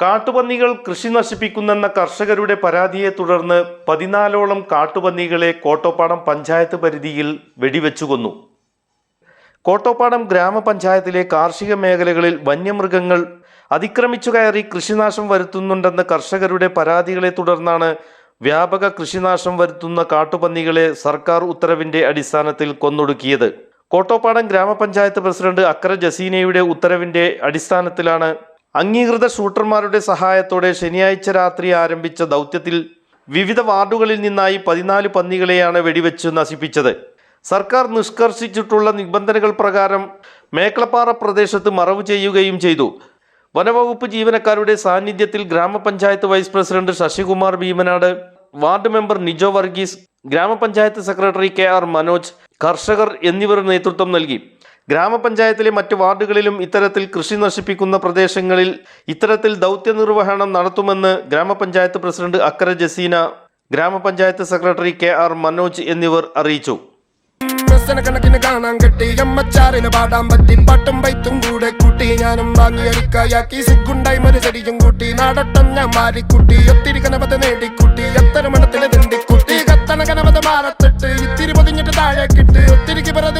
കാട്ടുപന്നികൾ കൃഷി നശിപ്പിക്കുന്നെന്ന കർഷകരുടെ പരാതിയെ തുടർന്ന് പതിനാലോളം കാട്ടുപന്നികളെ കോട്ടോപ്പാടം പഞ്ചായത്ത് പരിധിയിൽ വെടിവെച്ചു കൊന്നു കോട്ടോപ്പാടം ഗ്രാമപഞ്ചായത്തിലെ കാർഷിക മേഖലകളിൽ വന്യമൃഗങ്ങൾ അതിക്രമിച്ചു കയറി കൃഷിനാശം വരുത്തുന്നുണ്ടെന്ന കർഷകരുടെ പരാതികളെ തുടർന്നാണ് വ്യാപക കൃഷിനാശം വരുത്തുന്ന കാട്ടുപന്നികളെ സർക്കാർ ഉത്തരവിന്റെ അടിസ്ഥാനത്തിൽ കൊന്നൊടുക്കിയത്. കോട്ടോപ്പാടം ഗ്രാമപഞ്ചായത്ത് പ്രസിഡന്റ് അക്കര ജസീനയുടെ ഉത്തരവിന്റെ അടിസ്ഥാനത്തിലാണ് അംഗീകൃത ഷൂട്ടർമാരുടെ സഹായത്തോടെ ശനിയാഴ്ച രാത്രി ആരംഭിച്ച ദൗത്യത്തിൽ വിവിധ വാർഡുകളിൽ നിന്നായി പതിനാല് പന്നികളെയാണ് വെടിവെച്ച് നശിപ്പിച്ചത്. സർക്കാർ നിഷ്കർഷിച്ചിട്ടുള്ള നിബന്ധനകൾ പ്രകാരം മേക്കളപ്പാറ പ്രദേശത്ത് മറവ് ചെയ്യുകയും ചെയ്തു. വനവകുപ്പ് ജീവനക്കാരുടെ സാന്നിധ്യത്തിൽ ഗ്രാമപഞ്ചായത്ത് vice president Sasikumar Bheemanad ward member Nijo Varghese ഗ്രാമപഞ്ചായത്ത് സെക്രട്ടറി കെ ആർ മനോജ് കർഷകർ എന്നിവർ നേതൃത്വം നൽകി. ഗ്രാമപഞ്ചായത്തിലെ മറ്റ് വാർഡുകളിലും ഇത്തരത്തിൽ കൃഷി നശിപ്പിക്കുന്ന പ്രദേശങ്ങളിൽ ഇത്തരത്തിൽ ദൗത്യ നിർവഹണം നടത്തുമെന്ന് ഗ്രാമപഞ്ചായത്ത് പ്രസിഡന്റ് അക്കര ജസീന ഗ്രാമപഞ്ചായത്ത് സെക്രട്ടറി കെ ആർ മനോജ് എന്നിവർ അറിയിച്ചു. ഒത്തിരി പിറതിൽ